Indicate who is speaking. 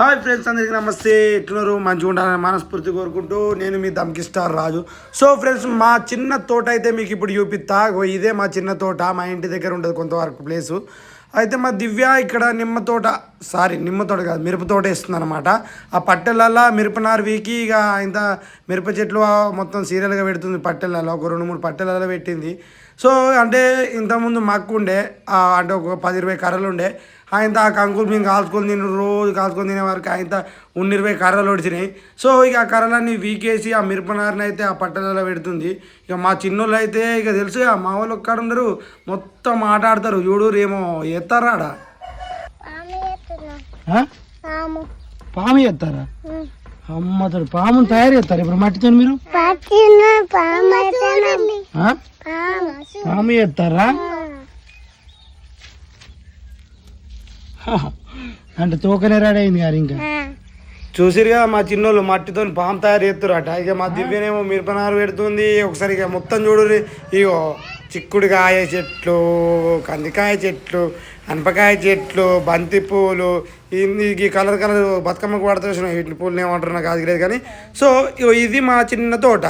Speaker 1: Hi friends అందరికీ నమస్తే. ఎట్లున్నారు? మంచిగా ఉండాలని మనస్ఫూర్తి కోరుకుంటూ నేను మీ Dhamki star Raju. So friends మా చిన్న తోట అయితే మీకు ఇప్పుడు చూపిస్తా. ఇదే మా చిన్న తోట. మా ఇంటి దగ్గర ఉంటుంది కొంతవరకు ప్లేసు. అయితే మా దివ్య ఇక్కడ నిమ్మ తోట సారీ నిమ్మ తోట కాదు మిరప తోట వేస్తుంది అనమాట ఆ పట్టెలల్లో మిరపనారు వీకి ఇక ఇంత మిరప చెట్లు మొత్తం సీరియల్గా పెడుతుంది పట్టెలలో ఒక రెండు మూడు పట్టెలలో పెట్టింది. సో అంటే ఇంతకుముందు మక్కు ఉండే అంటే ఒక పది ఇరవై కర్రలు ఉండే ఆయన ఆ కంకులు మేము కాల్చుకొని తిని రోజు కాల్చుకొని తినే వరకు ఆయన ఉన్న ఇరవై కర్రలు వచ్చినాయి సో ఇక ఆ కర్రలన్నీ వీకేసి ఆ మిరపనారని అయితే ఆ పట్టెలలో పెడుతుంది. ఇక మా చిన్నోళ్ళు అయితే ఇక తెలుసు మా వాళ్ళు ఒక్కడ ఉండరు మొత్తం ఆట ఆడతారు. చూడు ఏమో ఎత్తారా. ఆడ
Speaker 2: పాము? పాము
Speaker 1: పాము ఎత్తారా అమ్మతాడు పాముని తయారు చేస్తారు. ఇప్పుడు మట్టితో మీరు?
Speaker 2: పాము? పాము.
Speaker 1: పాము ఎత్తారా? అంటే తోకనే రెడీ అయింది గారు ఇంకా. చూసిరుగా మా చిన్నోళ్ళు మట్టితో పాము తయారు చేస్తురట ఇక మా దివ్యనేమో మిరపనారు పెడుతుంది. ఒకసారి ఇక మొత్తం చూడు ఇగో. చిక్కుడుకాయ చెట్లు కందికాయ చెట్లు అనపకాయ చెట్లు బంతి పూలు ఈ- కలర్ కలర్ బతుకమ్మకు పడుతున్నాయి వీటి పూలు ఏమంటారు నాకు అది లేదు కానీ. సో ఇది మా చిన్న తోట.